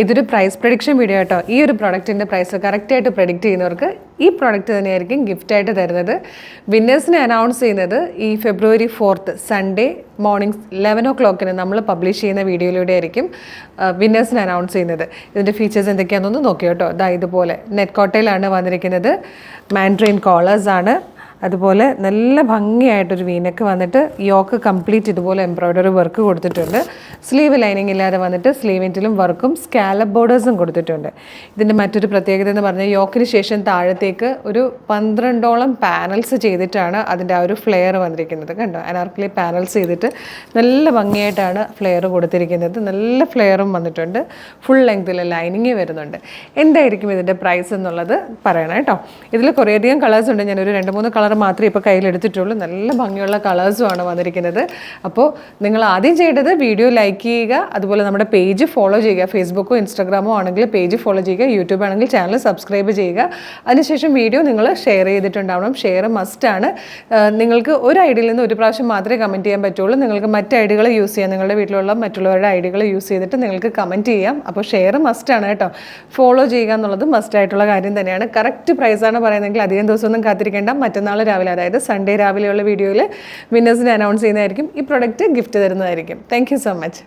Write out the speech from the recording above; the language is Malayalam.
ഇതൊരു പ്രൈസ് പ്രൊഡിക്ഷൻ വീഡിയോ കേട്ടോ ഈ ഒരു പ്രൊഡക്റ്റിന്റെ പ്രൈസ് കറക്റ്റായിട്ട് പ്രൊഡിക്റ്റ് ചെയ്യുന്നവർക്ക് ഈ പ്രൊഡക്റ്റ് തന്നെയായിരിക്കും ഗിഫ്റ്റായിട്ട് തരുന്നത്. വിന്നേഴ്സിനെ അനൗൺസ് ചെയ്യുന്നത് ഈ February fourth Sunday morning eleven ഓ ക്ലോക്കിന് നമ്മൾ പബ്ലിഷ് ചെയ്യുന്ന വീഡിയോയിലൂടെ ആയിരിക്കും വിന്നേഴ്സിനെ അനൗൺസ് ചെയ്യുന്നത്. ഇതിന്റെ ഫീച്ചേഴ്സ് എന്തൊക്കെയാണെന്നൊന്ന് നോക്കി കേട്ടോ. ഇതാ ഇതുപോലെ നെറ്റ് കോട്ടയിലാണ് വന്നിരിക്കുന്നത്. മാൻഡ്രെയിൻ കോളേഴ്സാണ് അതുപോലെ നല്ല ഭംഗിയായിട്ടൊരു വീനക്ക് വന്നിട്ട് യോക്ക് കംപ്ലീറ്റ് ഇതുപോലെ എംബ്രോയ്ഡറി വർക്ക് കൊടുത്തിട്ടുണ്ട്. സ്ലീവ് ലൈനിങ് ഇല്ലാതെ വന്നിട്ട് സ്ലീവിന്റിലും വർക്കും സ്കാലപ്പ് ബോർഡേഴ്സും കൊടുത്തിട്ടുണ്ട്. ഇതിന്റെ മറ്റൊരു പ്രത്യേകത എന്ന് പറഞ്ഞാൽ യോക്കിന് ശേഷം താഴത്തേക്ക് ഒരു പന്ത്രണ്ടോളം പാനൽസ് ചെയ്തിട്ടാണ് അതിന്റെ ആ ഒരു ഫ്ലെയർ വന്നിരിക്കുന്നത്. കണ്ടോ? അനാർക്കലി പാനൽസ് ചെയ്തിട്ട് നല്ല ഭംഗിയായിട്ടാണ് ഫ്ലെയർ കൊടുത്തിരിക്കുന്നത്. നല്ല ഫ്ലെയറും വന്നിട്ടുണ്ട്. ഫുൾ ലെങ്തിൽ ലൈനിങ് വരുന്നുണ്ട്. എന്തായിരിക്കും ഇതിന്റെ പ്രൈസ് എന്നുള്ളത് പറയണം കേട്ടോ. ഇതിൽ കുറേയധികം കളേഴ്സ് ഉണ്ട്. ഞാനൊരു രണ്ട് മൂന്ന് കളർ മാത്രമേ ഇപ്പോൾ കയ്യിലെടുത്തിട്ടുള്ളൂ. നല്ല ഭംഗിയുള്ള കളേഴ്സുമാണ് വന്നിരിക്കുന്നത്. അപ്പോൾ നിങ്ങൾ ആദ്യം ചെയ്യേണ്ടത് വീഡിയോ ലൈക്ക് ചെയ്യുക. അതുപോലെ നമ്മുടെ പേജ് ഫോളോ ചെയ്യുക. ഫേസ്ബുക്കോ ഇൻസ്റ്റാഗ്രാമോ ആണെങ്കിൽ പേജ് ഫോളോ ചെയ്യുക. യൂട്യൂബ് ആണെങ്കിൽ ചാനൽ സബ്സ്ക്രൈബ് ചെയ്യുക. അതിനുശേഷം വീഡിയോ നിങ്ങൾ ഷെയർ ചെയ്തിട്ടുണ്ടാവണം. ഷെയർ മസ്റ്റാണ് നിങ്ങൾക്ക് ഒരു ഐഡിയിൽ നിന്ന് ഒരു പ്രാവശ്യം മാത്രമേ കമന്റ് ചെയ്യാൻ പറ്റുള്ളൂ. നിങ്ങൾക്ക് മറ്റ് ഐഡികൾ യൂസ് ചെയ്യാം. നിങ്ങളുടെ വീട്ടിലുള്ള മറ്റുള്ളവരുടെ ഐഡികൾ യൂസ് ചെയ്തിട്ട് നിങ്ങൾക്ക് കമന്റ് ചെയ്യാം. അപ്പോൾ ഷെയർ മസ്റ്റാണ് കേട്ടോ. ഫോളോ ചെയ്യുക എന്നുള്ളത് മസ്റ്റ് ആയിട്ടുള്ള കാര്യം തന്നെയാണ്. കറക്റ്റ് പ്രൈസാണ് പറയുന്നതെങ്കിൽ അധികം ദിവസമൊന്നും കാത്തിരിക്കേണ്ട. മറ്റന്നാൾ രാവിലെ അതായത് സൺഡേ രാവിലെയുള്ള വീഡിയോയിൽ വിന്നേഴ്സിനെ അനൗൺസ് ചെയ്യുന്നതായിരിക്കും. ഈ പ്രൊഡക്റ്റ് ഗിഫ്റ്റ് തരുന്നതായിരിക്കും. Thank so much